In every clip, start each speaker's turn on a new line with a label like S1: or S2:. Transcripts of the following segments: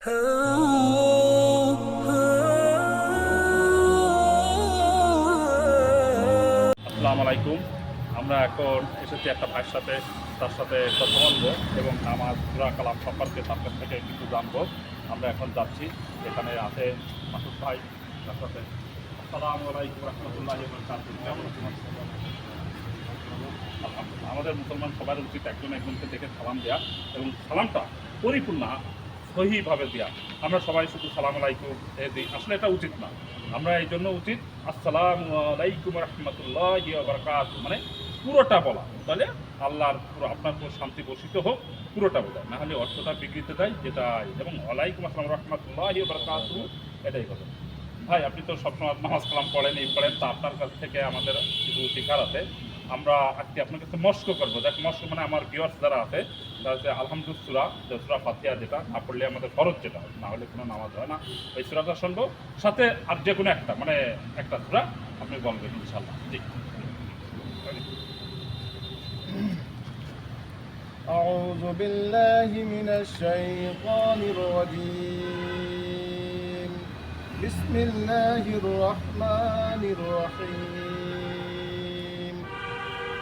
S1: আসসালামু আমরা এখন এসেছি একটা ভাইয়ের সাথে, তার সাথে কথা বলব এবং আমার সুরা কালাম সম্পর্কে তার কাছ থেকে কিছু জানব। আমরা এখন যাচ্ছি, এখানে আছে মাসুদ ভাই, তার সাথে। আসসালামু আলাইকুম রহমতুল্লাহ কেমন। আমাদের মুসলমান সবার উচিত একজন একজনকে দেখে সালাম দেওয়া এবং সালামটা পরিপূর্ণ সহিভাবে দেওয়া আমরা সবাই শুধু সালাম আলাইকুম দিই আসলে এটা উচিত না। আমরা এই জন্য উচিত, আসসালাম আলাইকুম রহমতুল্লাহ মানে পুরোটা বলা। তাহলে আল্লাহর পুরো আপনার পুরো শান্তি বর্ষিত হোক, পুরোটা বোঝায়। না হলে অর্থটা বিকৃত দেয় যেটা এবং ওয়ালাইকুম আসসালাম রহমতুল্লাহ বারকাত, এটাই কথা ভাই, আপনি তো সবসময় নামাজ কালাম পড়েন, এই পড়েন, তা আপনার কাছ থেকে আমাদের কিছু শিকার আছে। আমরা আজকে আপনার কাছে মস্ক করবো দেখ মস্ক মানে আমার ভিউয়ার্স যারা আছে তারা হচ্ছে আলহামদুল সুরা যে সুরা ফাতিহা যেটা না পড়লে আমাদের ফরজ যেটা না হলে কোনো নামাজ হয় না ওই সুরাটা শুনবো সাথে আর যে কোনো একটা মানে একটা সুরা আপনি বলবেন ইনশাল্লাহ জি
S2: أعوذ بالله من الشيطان الرجيم بسم الله الرحمن الرحيم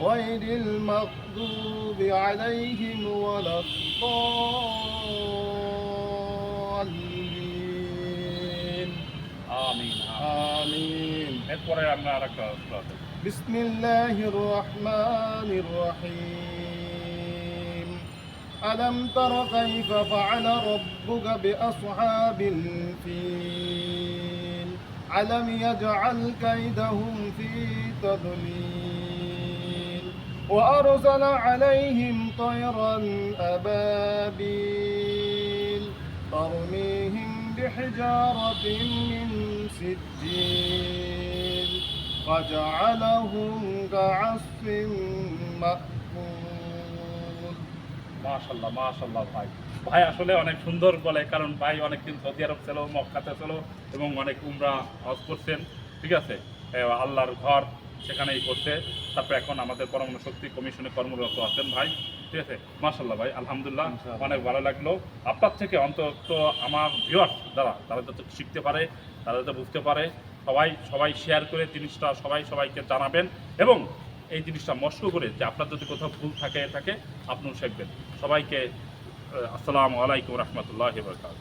S2: غير المغضوب عليهم ولا الضالين. آمين
S1: آمين.
S2: بسم الله الرحمن الرحيم. ألم تر كيف فعل ربك بأصحاب الفيل؟ ألم يجعل كيدهم في تضليل؟ وأرسل عليهم طيرا أبابيل ترميهم بحجارة من سجيل فجعلهم كعصف مأكول
S1: মাশাল্লাহ মাশাল্লাহ ভাই ভাই আসলে অনেক সুন্দর বলে কারণ ভাই অনেকদিন সৌদি আরব ছিল মক্কাতে ছিল এবং অনেক উমরা হজ করছেন ঠিক আছে এ, আল্লাহর ঘর সেখানেই করছে তারপরে এখন আমাদের পরমাণু শক্তি কমিশনে কর্মরত আছেন ভাই। ঠিক আছে? মাশাল্লাহ ভাই আলহামদুলিল্লাহ। অনেক ভালো লাগল। আপনার থেকে অন্তত আমার ভিউয়ার্স যারা তারা যাতে শিখতে পারে তারা যাতে বুঝতে পারে সবাই সবাই শেয়ার করে জিনিসটা সবাই সবাইকে জানাবেন এবং এই জিনিসটা মস্ক করে যে আপনার যদি কোথাও ভুল থাকে থাকে আপনিও শিখবেন। সবাইকে আসসালামু আলাইকুম রহমতুল্লাহ বরকাত